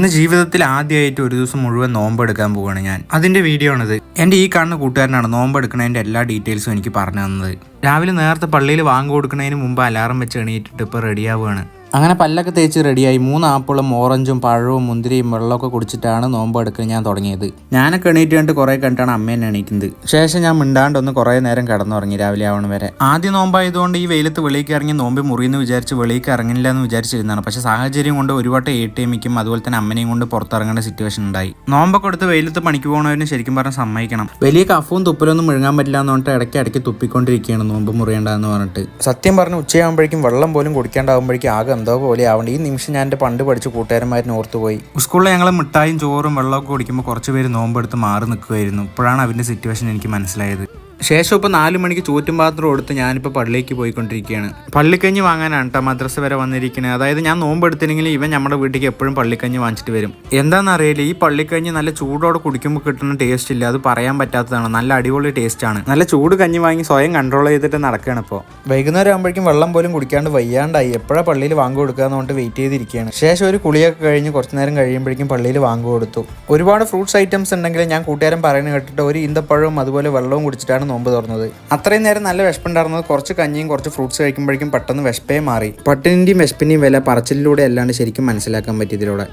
ഇന്ന് ജീവിതത്തിൽ ആദ്യമായിട്ട് ഒരു ദിവസം മുഴുവൻ നോമ്പ് എടുക്കാൻ പോവുകയാണ് ഞാൻ. അതിന്റെ വീഡിയോ ആണിത്. എന്റെ ഈ കാണുന്ന കൂട്ടുകാരനാണ് നോമ്പ് എടുക്കുന്നതിന്റെ എല്ലാ ഡീറ്റെയിൽസും എനിക്ക് പറഞ്ഞു തന്നത്. രാവിലെ നേരത്തെ പള്ളിയിൽ വാങ്ങി കൊടുക്കുന്നതിന് മുമ്പ് അലാറം വെച്ച് എണീറ്റിട്ട് ഇപ്പോൾ റെഡിയാവുകയാണ് അങ്ങനെ പല്ലൊക്കെ തേച്ച് റെഡിയായി. മൂന്ന് ആപ്പിളും ഓറഞ്ചും പഴവും മുന്തിരിയും വെള്ളമൊക്കെ കുടിച്ചിട്ടാണ് നോമ്പ് എടുക്കാൻ ഞാൻ തുടങ്ങിയത്. ഞാനൊക്കെ എണീറ്റ് കണ്ട് കുറേ കണ്ടാണ് അമ്മേനെ എണീക്കുന്നത്. ശേഷം ഞാൻ മിണ്ടാണ്ടൊന്ന് കുറേ നേരം കടന്നുറങ്ങി രാവിലെ ആവണ വരെ. ആദ്യ നോമ്പായതുകൊണ്ട് ഈ വെയിലത്ത് വെളിയിലേക്ക് ഇറങ്ങി നോമ്പ് മുറിയെന്ന് വിചാരിച്ച് വെളിയിലേക്ക് ഇറങ്ങില്ല എന്ന് വിചാരിച്ചിരുന്നതാണ്. പക്ഷേ സാഹചര്യം കൊണ്ട് ഒരുപാട് എ ടി എമ്മിക്കും അതുപോലെ തന്നെ അമ്മനെയും കൊണ്ട് പുറത്തിറങ്ങേണ്ട സിറ്റുവേഷൻ ഉണ്ടായി. നോമ്പൊക്കെ എടുത്ത് വെയിലത്ത് പണിക്ക് പോകണവരും ശരിക്കും പറഞ്ഞാൽ സമ്മതിക്കണം. വലിയ കഫവും തുപ്പലൊന്നും മുഴുകാൻ പറ്റില്ല എന്ന് പറഞ്ഞിട്ട് ഇടയ്ക്ക് ഇടയ്ക്ക് തുപ്പിക്കൊണ്ടിരിക്കുകയാണ് നോമ്പ് മുറിയേണ്ടതെന്ന് പറഞ്ഞിട്ട്. സത്യം പറഞ്ഞ് ഉച്ചയാകുമ്പോഴേക്കും വെള്ളം പോലും കുടിക്കേണ്ടാകുമ്പോഴേക്കും ആകെ എന്തോ പോലെ ആവണ്ട് ഈ നിമിഷം ഞാൻ എന്റെ പണ്ട് പഠിച്ച കൂട്ടുകാരന്മാരിനെ ഓർത്തുപോയി സ്കൂളിൽ ഞങ്ങൾ മിഠായും ചോറും വെള്ളമൊക്കെ കുടിക്കുമ്പോൾ കുറച്ച് പേര് നോമ്പെടുത്ത് മാറി നിൽക്കുമായിരുന്നു ഇപ്പോഴാണ് അവന്റെ സിറ്റുവേഷൻ എനിക്ക് മനസ്സിലായത്. ശേഷം ഇപ്പോൾ നാല് മണിക്ക് ചൂറ്റും പാത്രം കൊടുത്ത് ഞാനിപ്പോൾ പള്ളിക്ക് പോയിക്കൊണ്ടിരിക്കുകയാണ്. പള്ളിക്കഞ്ഞ് വാങ്ങാനാണ് കേട്ടോ മദ്രസ വരെ വന്നിരിക്കുന്നത് അതായത് ഞാൻ നോമ്പ് എടുത്തില്ലെങ്കിൽ ഇവൻ നമ്മുടെ വീട്ടിലേക്ക് എപ്പോഴും പള്ളിക്കഞ്ഞ് വാങ്ങിച്ചിട്ട് വരും. എന്താണെന്ന് അറിയില്ല ഈ പള്ളിക്കഞ്ഞ് നല്ല ചൂടോടെ കുടിക്കുമ്പോൾ കിട്ടുന്ന ടേസ്റ്റ് ഇല്ല. അത് പറയാൻ പറ്റാത്തതാണ്. നല്ല അടിപൊളി ടേസ്റ്റ് ആണ്. നല്ല ചൂട് കഞ്ഞി വാങ്ങി സ്വയം കൺട്രോൾ ചെയ്തിട്ട് നടക്കുകയാണ് ഇപ്പോൾ വൈകുന്നേരം ആകുമ്പോഴേക്കും വെള്ളം പോലും കുടിക്കാണ്ട് വയ്യാണ്ടായി. എപ്പോഴാണ് പള്ളിയിൽ വാങ്ങി കൊടുക്കുക എന്ന് പറഞ്ഞിട്ട് വെയിറ്റ് ചെയ്തിരിക്കുകയാണ്. ശേഷം ഒരു കുളിയൊക്കെ കഴിഞ്ഞ് കുറച്ച് നേരം കഴിയുമ്പോഴേക്കും പള്ളിയിൽ വാങ്ങി കൊടുത്തു. ഒരുപാട് ഫ്രൂട്ട്സ് ഐറ്റംസ് ഉണ്ടെങ്കിൽ ഞാൻ കൂട്ടുകാരൻ പറയുന്നത് കേട്ടിട്ട് ഒരു ഇന്തപ്പഴവും അതുപോലെ വെള്ളവും കുടിച്ചിട്ടാണ് നോമ്പ് തുറന്നത്. അത്രയും നേരം നല്ല വിശപ്പുണ്ടായിരുന്നത് കുറച്ച് കഞ്ഞിയും കുറച്ച് ഫ്രൂട്ട്സ് കഴിക്കുമ്പോഴേക്കും പെട്ടെന്ന് വിശപ്പേ മാറി. പട്ടിനിന്റെയും വിശപ്പിന്റെയും വില പറച്ചിലൂടെ അല്ലാണ്ട് ശരിക്കും മനസ്സിലാക്കാൻ പറ്റിയതിലൂടെ.